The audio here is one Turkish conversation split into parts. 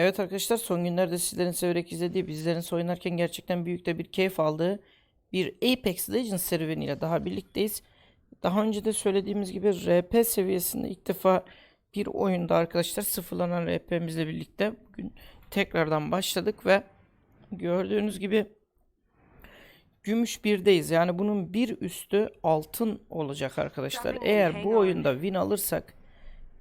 Evet arkadaşlar son günlerde sizlerin severek izlediği bizlerin oynarken gerçekten büyük de bir keyif aldığı bir Apex Legends serüveniyle daha birlikteyiz. Daha önce de söylediğimiz gibi RP seviyesinde ilk defa bir oyunda arkadaşlar sıfırlanan RP'mizle birlikte bugün tekrardan başladık ve gördüğünüz gibi gümüş birdeyiz. Yani bunun bir üstü altın olacak arkadaşlar. Eğer bu oyunda win alırsak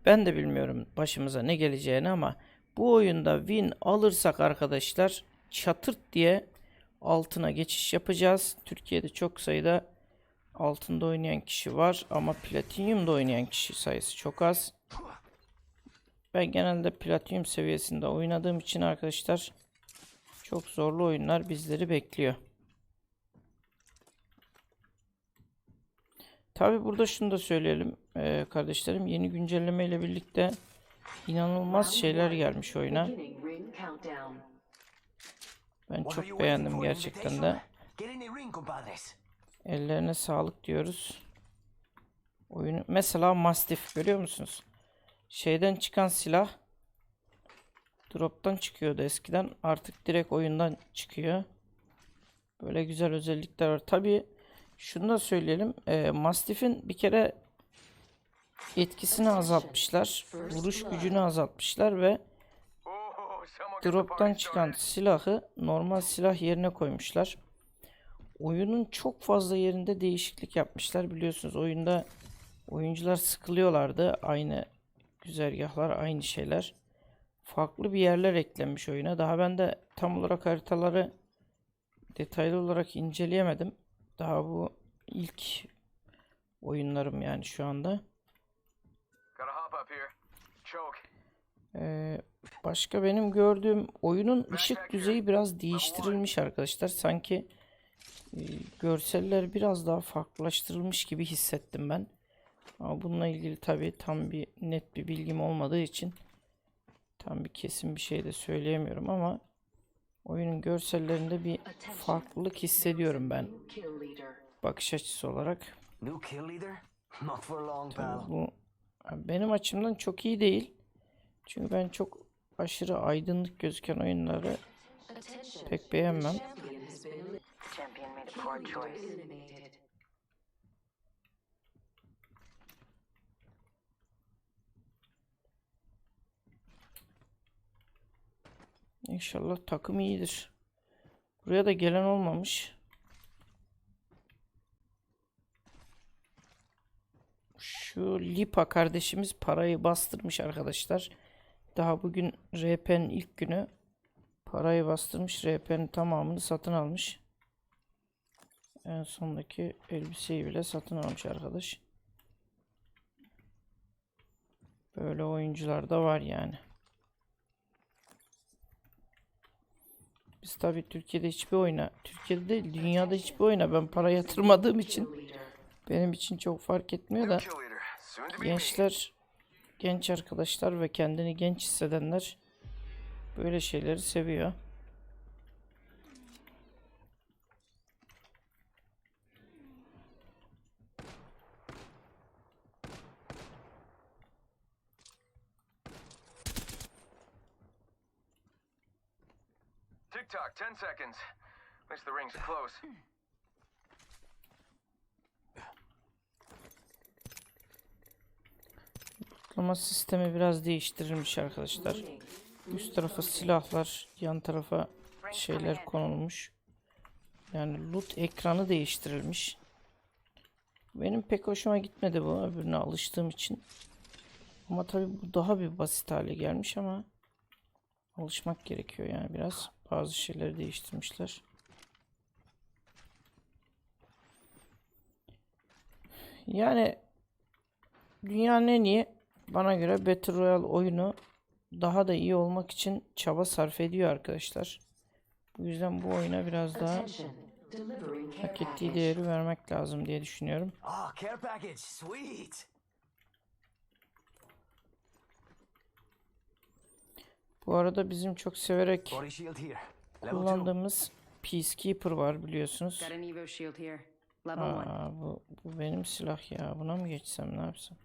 ben de bilmiyorum başımıza ne geleceğini ama bu oyunda win alırsak arkadaşlar çatırt diye altına geçiş yapacağız. Türkiye'de çok sayıda altında oynayan kişi var ama platinyumda oynayan kişi sayısı çok az. Ben genelde platinyum seviyesinde oynadığım için arkadaşlar çok zorlu oyunlar bizleri bekliyor. Tabi burada şunu da söyleyelim eee, kardeşlerim yeni güncelleme ile birlikte inanılmaz şeyler gelmiş oyuna. Ben çok beğendim gerçekten de. Ellerine sağlık diyoruz. Oyunu mesela Mastiff görüyor musunuz? Şeyden çıkan silah drop'tan çıkıyordu eskiden. Artık direkt oyundan çıkıyor. Böyle güzel özellikler var. Tabii şunu da söyleyelim. E, Mastiff'in bir kere etkisini azaltmışlar. Vuruş gücünü azaltmışlar ve drop'tan çıkan silahı normal silah yerine koymuşlar. Oyunun çok fazla yerinde değişiklik yapmışlar. Biliyorsunuz oyunda oyuncular sıkılıyorlardı. Aynı güzergahlar, aynı şeyler. Farklı bir yerler eklenmiş oyuna. Daha ben de tam olarak haritaları detaylı olarak inceleyemedim. Daha bu ilk oyunlarım yani şu anda. Gotta hop up here. Choke. Ee, başka benim gördüğüm oyunun ışık düzeyi biraz değiştirilmiş arkadaşlar. Sanki e, görseller biraz daha farklılaştırılmış gibi hissettim ben. Ama bununla ilgili tabii tam bir net bir bilgim olmadığı için tam bir kesin bir şey de söyleyemiyorum ama oyunun görsellerinde bir farklılık hissediyorum ben. Bakış açısı olarak. Tabii bu benim açımdan çok iyi değil. Çünkü ben çok aşırı aydınlık gözüken oyunları pek beğenmem. İnşallah takım iyidir. Buraya da gelen olmamış. Şu Lipa kardeşimiz parayı bastırmış arkadaşlar. Daha bugün RP'nin ilk günü parayı bastırmış. RP'nin tamamını satın almış. En sondaki elbiseyi bile satın almış arkadaş. Böyle oyuncular da var yani. Biz tabii Türkiye'de hiçbir oyuna, Türkiye'de değil dünyada hiçbir oyuna ben para yatırmadığım için. Benim için çok fark etmiyor da gençler, genç arkadaşlar ve kendini genç hissedenler böyle şeyleri seviyor. Tick tock, 10 seconds. At least the ring's close. Ama sistemi biraz değiştirilmiş arkadaşlar. Üst tarafa silahlar, yan tarafa şeyler konulmuş. Yani loot ekranı değiştirilmiş. Benim pek hoşuma gitmedi bu öbürüne alıştığım için. Ama tabii bu daha bir basit hale gelmiş ama alışmak gerekiyor yani biraz. Bazı şeyleri değiştirmişler. Yani dünyanın en iyi bana göre Battle Royale oyunu daha da iyi olmak için çaba sarf ediyor arkadaşlar. Bu yüzden bu oyuna biraz daha hak ettiği değeri vermek lazım diye düşünüyorum. Ah. Bu arada bizim çok severek kullandığımız Peacekeeper var biliyorsunuz. Aa, bu, bu benim silah ya. Buna mı geçsem ne yapsam?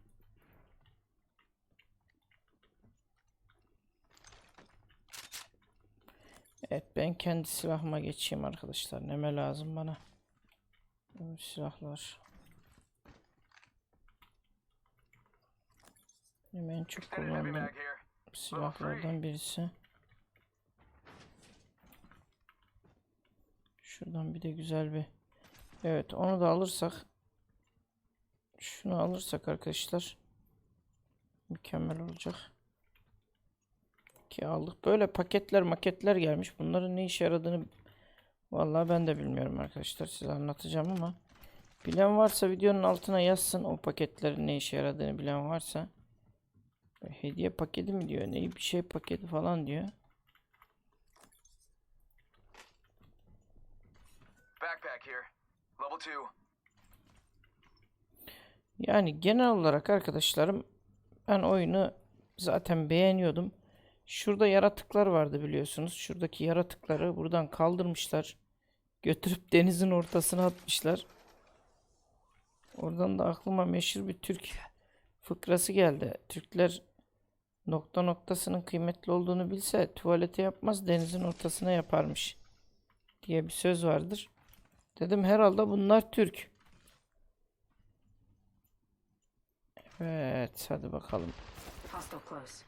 Evet ben kendi silahıma geçeyim arkadaşlar. Neme lazım bana? Silahlar. Benim en çok kullandığım silahlardan birisi. Şuradan bir de güzel bir. Evet onu da alırsak. Şunu alırsak arkadaşlar. Mükemmel olacak. Aldık. Böyle paketler maketler gelmiş. Bunların ne işe yaradığını vallahi ben de bilmiyorum arkadaşlar. Size anlatacağım ama bilen varsa videonun altına yazsın o paketlerin ne işe yaradığını bilen varsa. Hediye paketi mi diyor? Ne bir şey paketi falan diyor. Backpack here. Level 2. Yani genel olarak arkadaşlarım ben oyunu zaten beğeniyordum. Şurada yaratıklar vardı biliyorsunuz. Şuradaki yaratıkları buradan kaldırmışlar. Götürüp denizin ortasına atmışlar. Oradan da aklıma meşhur bir Türk fıkrası geldi. Türkler nokta noktasının kıymetli olduğunu bilse tuvalete yapmaz denizin ortasına yaparmış diye bir söz vardır. Dedim herhalde bunlar Türk. Evet, hadi bakalım. Hostile close.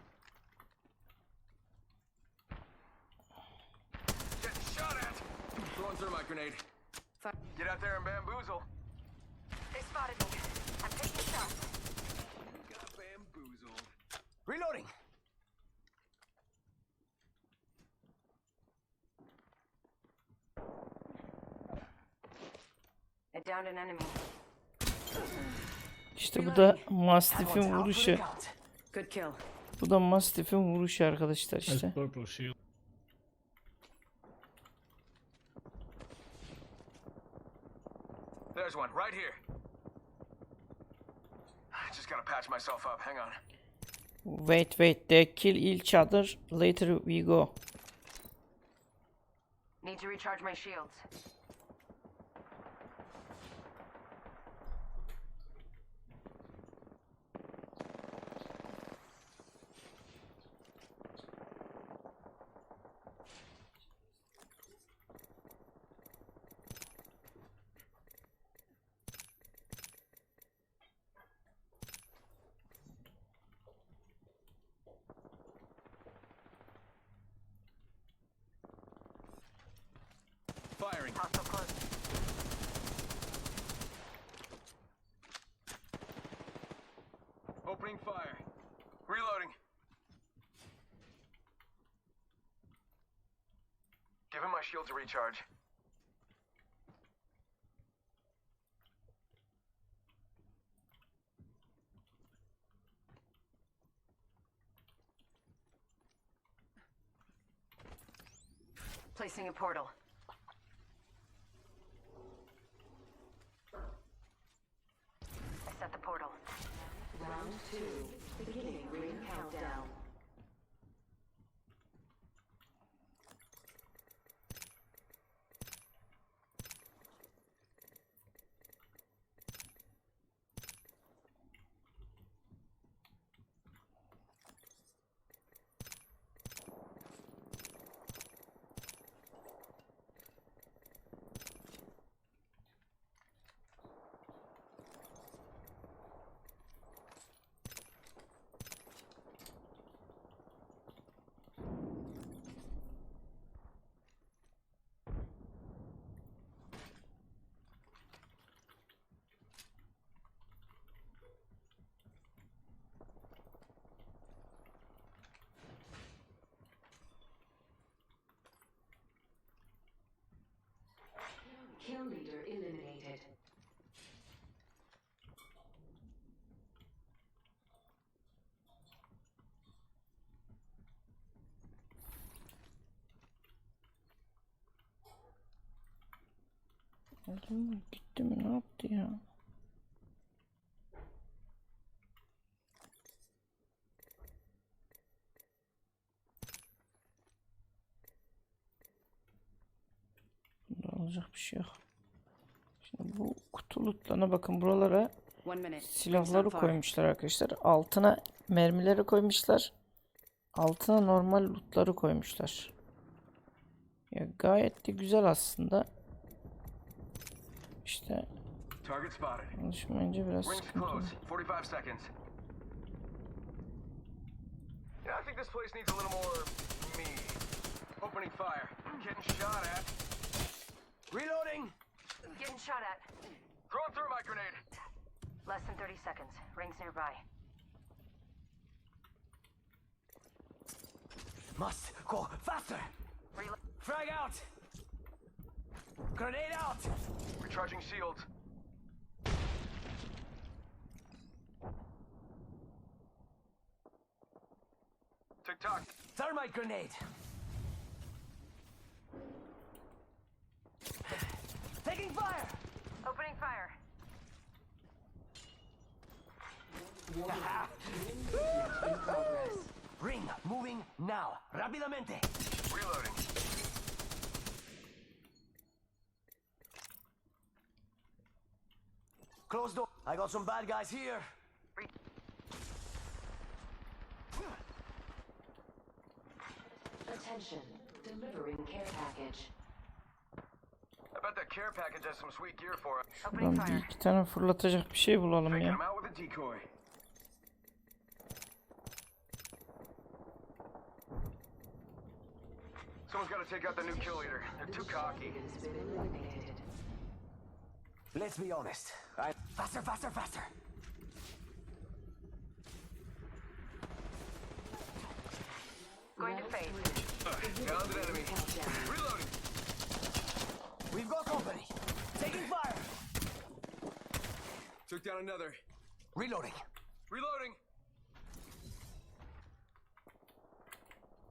Getting shot at. Throwing thermite grenade. Get out there and bamboozle. They spotted me. I'm taking shots. Got bamboozled. Reloading. I downed an enemy. İşte bu da Mastiff'in vuruşu. count. Good kill. Bu da Mastiff'in vuruşu arkadaşlar işte. purple shield. There's one right here. I just gotta patch myself up. Hang on. Wait, wait, they kill each other. Later we go. Need to recharge my shields. Firing. Hostile close. Opening fire. Reloading. Giving my shields a recharge. Placing a portal. I set the portal. Round two. Kill leader eliminated. Adam mı? Gitti mi? Ne yaptı ya? Alacak bir şey yok. Şimdi bu kutu lootlarına bakın buralara silahları koymuşlar arkadaşlar. Altına mermileri koymuşlar. Altına normal lootları koymuşlar. Ya gayet de güzel aslında. İşte alışmayınca biraz sıkıntı. close. 45 seconds. Yeah, I think this place needs a little more me. Opening fire. Getting shot at. Reloading! Getting shot at. Throwing through my grenade. Less than 30 seconds. Rings nearby. Must go faster! Reload. Frag out! Grenade out! Recharging shields. Tick tock. Thermite grenade! Taking fire! Opening fire. Ring, moving now. Rápidamente. Reloading. Close door. I got some bad guys here. Attention. Delivering care package. Lan bir iki tane fırlatacak bir şey bulalım ya. Someone's take out the new kill leader. They're too cocky. Let's be honest. I... Faster, faster, faster. Going to phase. An enemy. Reloading. We've got company. Taking fire. Took down another. Reloading. Reloading.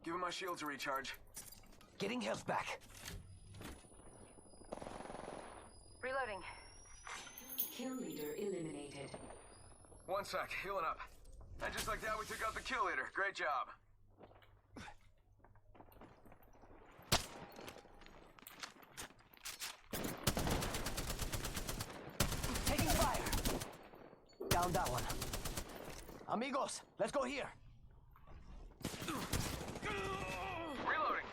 Giving my shield a recharge. Getting health back. Reloading. Kill leader eliminated. One sec, healing up. And just like that, we took out the kill leader. Great job. Taking fire. Down that one. Amigos, let's go here. Reloading.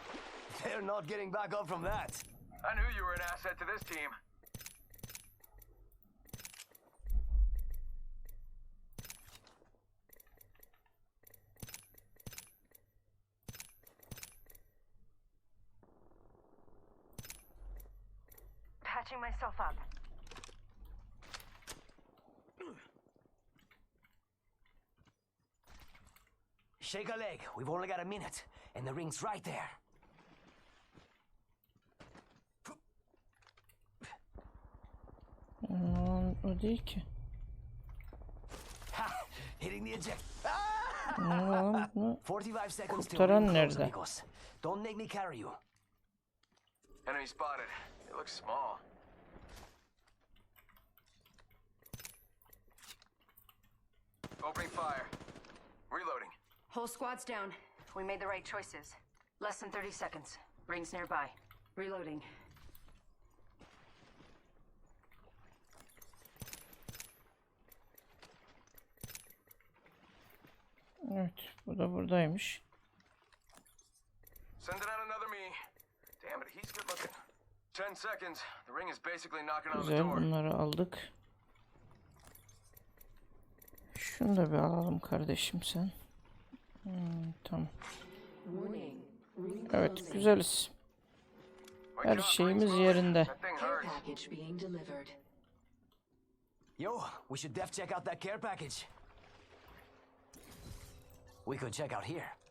They're not getting back up from that. I knew you were an asset to this team. Patching myself up. Shake a leg. We've only got a minute. And the ring's right there. Aman, o değil. Ha! Hitting the eject. Ne 45 seconds till Kurtaran ring close, amigos. Don't make me carry you. Enemy spotted. It looks small. Opening fire. Reloading. Whole squad's down. We made the right choices. Less than 30 seconds. Rings nearby. Reloading. Evet, bu da buradaymış. Sending out another me. Damn it, he's good looking. Ten seconds. The ring is basically knocking on the door. bunları aldık. Şunu da bir alalım kardeşim sen. Hmm, tamam. Evet, güzeliz. Her şeyimiz yerinde. Yo, we should def check out that care package. We could check out here.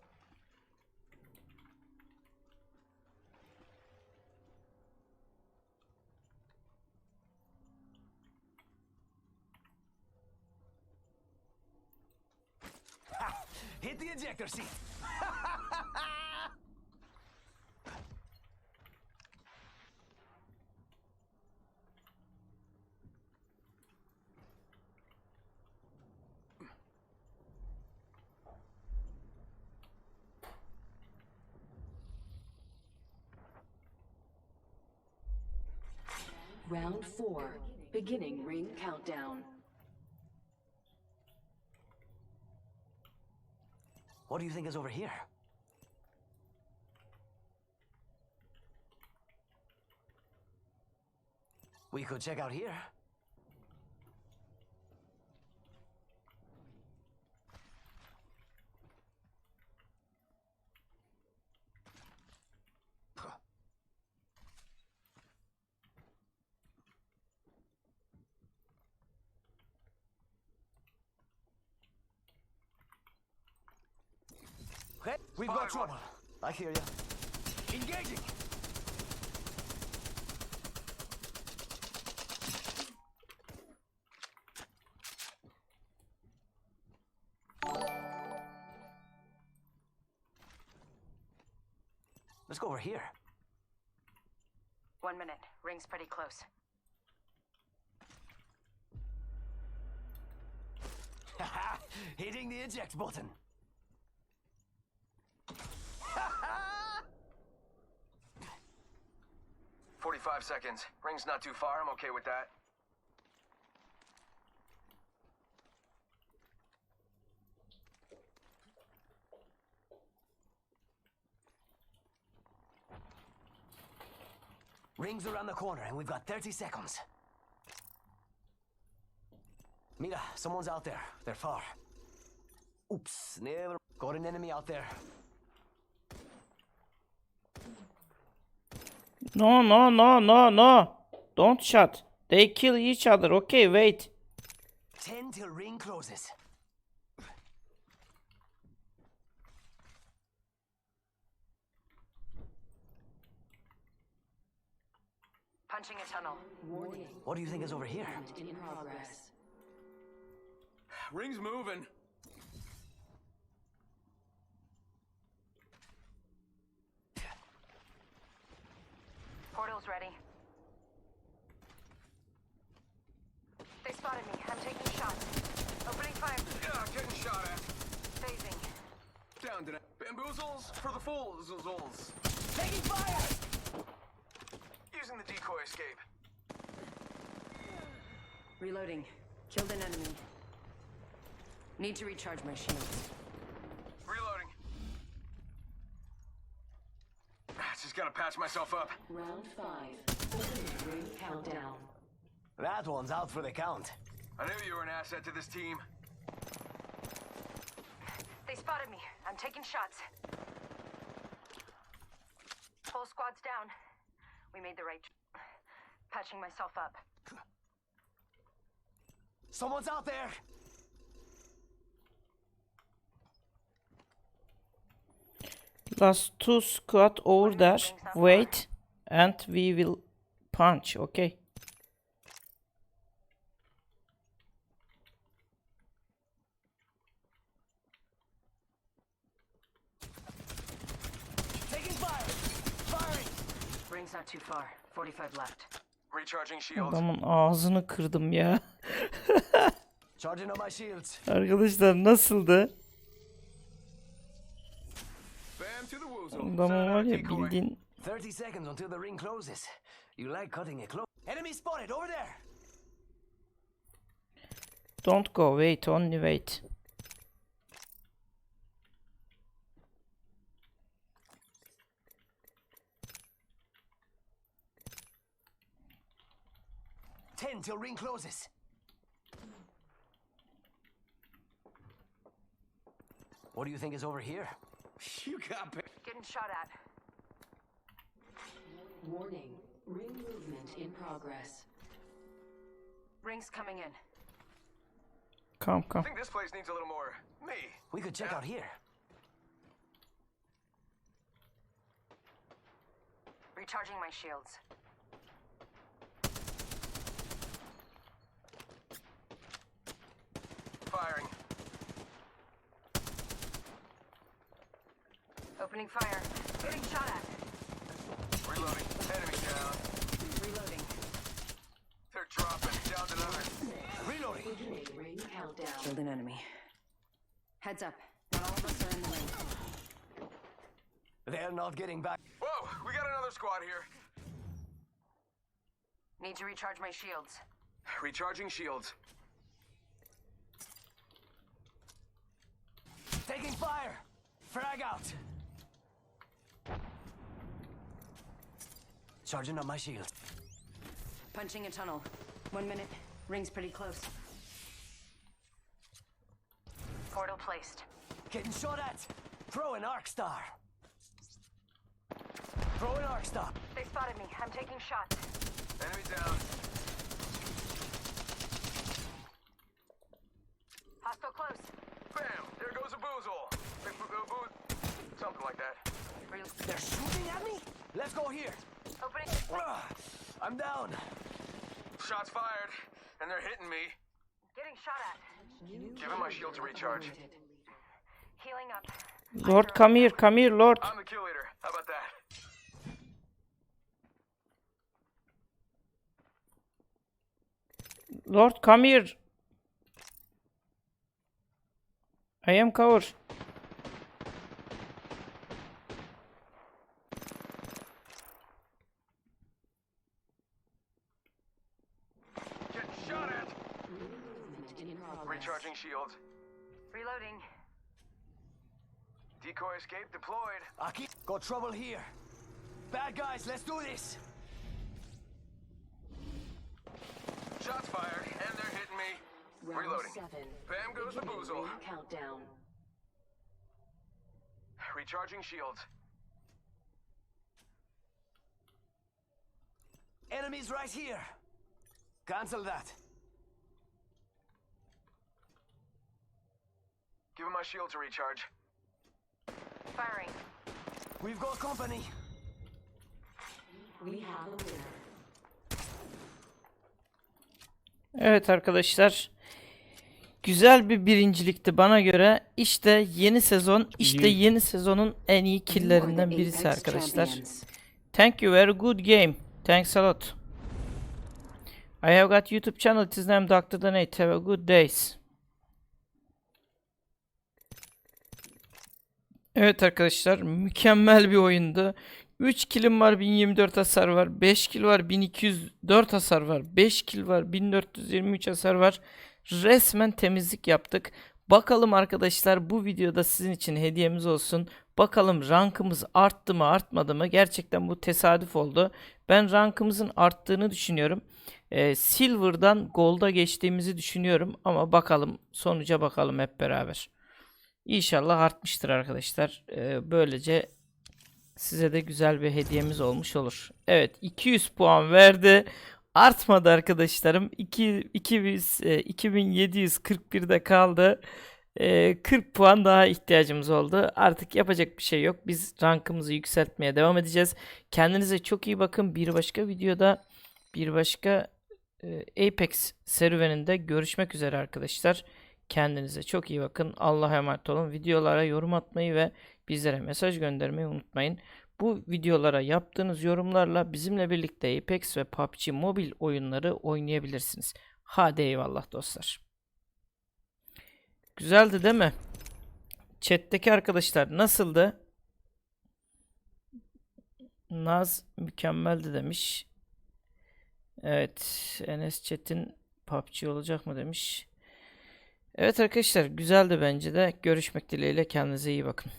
Hit the ejector seat. Round four. Beginning ring countdown. What do you think is over here? We could check out here. Hey, we've got Five, trouble. I hear you. Engaging. Let's go over here. One minute. Ring's pretty close. Hitting the eject button. Forty-five seconds. Ring's not too far. I'm okay with that. Rings around the corner, and we've got 30 seconds. Mira, someone's out there. They're far. Oops, never. Got an enemy out there. No, no, no, no, no. Don't shut. They kill each other. Okay, wait. 10 till ring closes. Punching a tunnel. Warning. What do you think is over here? In progress. Ring's moving. Portal's ready. They spotted me. I'm taking shots. Opening fire. Yeah, getting shot at. Phasing. Down to that. Bamboozles for the fools. Taking fire! Using the decoy escape. Reloading. Killed an enemy. Need to recharge my shields. Reloading. Just gotta patch myself up. Round five. Ring countdown. That one's out for the count. I knew you were an asset to this team. They spotted me. I'm taking shots. Whole squad's down. We made the right. Patching myself up. Someone's out there! Last two squad over there. Wait. And we will punch. Okay. Taking fire! Firing! Ring's not too far. 45 left. Recharging shields. Adamın ağzını kırdım ya. Charging on my shields. Arkadaşlar nasıldı? Decoy. bildiğin 30 seconds until the ring closes. You like cutting it close. Enemy spotted over there! don't go wait only wait. Ten till ring closes. What do you think is over here? You got bit. Getting shot at. Warning. Ring movement in progress. Ring's coming in. Come come. I think this place needs a little more me. We could check out here. Recharging my shields. Firing. Opening fire. Getting shot at. Reloading. Enemy down. Reloading. They're dropping. Down to another. Reloading. Ring countdown. Killed an enemy. Heads up. Not all of us are in the ring. They're not getting back. Whoa, we got another squad here. Need to recharge my shields. Recharging shields. Taking fire! Frag out! Charging on my shield. Punching a tunnel. One minute. Ring's pretty close. Portal placed. Getting shot at. Throw an arc star. Throw an arc star. They spotted me. I'm taking shots. Enemy down. Hostile close. Bam! There goes a boozle. Something like that. They're shooting at me. Let's go here. Ah, I'm down. Shots fired, and they're hitting me. Getting shot at. Giving my shield to recharge. Healing up. Lord come here, come here Lord. I'm the kill leader. How about that? Lord come here. I am cover. Progress. Recharging shields. Reloading. Decoy escape deployed. Aki, got trouble here. Bad guys, let's do this. Shots fired, and they're hitting me. Round Reloading. seven. Bam goes the boozle. countdown. Recharging shields. Enemies right here. Cancel that. Giving my shield to recharge. Firing. We've got company. We have a winner. Evet arkadaşlar. Güzel bir birincilikti bana göre. İşte yeni sezon, işte yeni sezonun en iyi killerinden birisi arkadaşlar. Thank you, very good game. Thanks a lot. I have got YouTube channel. It is named Dr. Donate. Have a good days. Evet arkadaşlar, mükemmel bir oyundu. 3 killim var, 1024 hasar var. 5 kill var, 1204 hasar var. 5 kill var, 1423 hasar var. Resmen temizlik yaptık. Bakalım arkadaşlar bu videoda sizin için hediyemiz olsun. Bakalım rankımız arttı mı artmadı mı? Gerçekten bu tesadüf oldu. Ben rankımızın arttığını düşünüyorum. Ee, Silver'dan Gold'a geçtiğimizi düşünüyorum. Ama bakalım sonuca bakalım hep beraber. İnşallah artmıştır arkadaşlar. Ee, böylece size de güzel bir hediyemiz olmuş olur. Evet 200 puan verdi. Artmadı arkadaşlarım. 2, 200, e, 2741'de kaldı. E, 40 puan daha ihtiyacımız oldu. Artık yapacak bir şey yok. Biz rankımızı yükseltmeye devam edeceğiz. Kendinize çok iyi bakın. Bir başka videoda bir başka e, Apex serüveninde görüşmek üzere arkadaşlar. Kendinize çok iyi bakın. Allah'a emanet olun. Videolara yorum atmayı ve bizlere mesaj göndermeyi unutmayın. Bu videolara yaptığınız yorumlarla bizimle birlikte Apex ve PUBG mobil oyunları oynayabilirsiniz. Hadi eyvallah dostlar. Güzeldi değil mi? Chat'teki arkadaşlar nasıldı? Naz mükemmeldi demiş. Evet, Enes Çetin PUBG olacak mı demiş. Evet arkadaşlar güzeldi bence de. Görüşmek dileğiyle kendinize iyi bakın.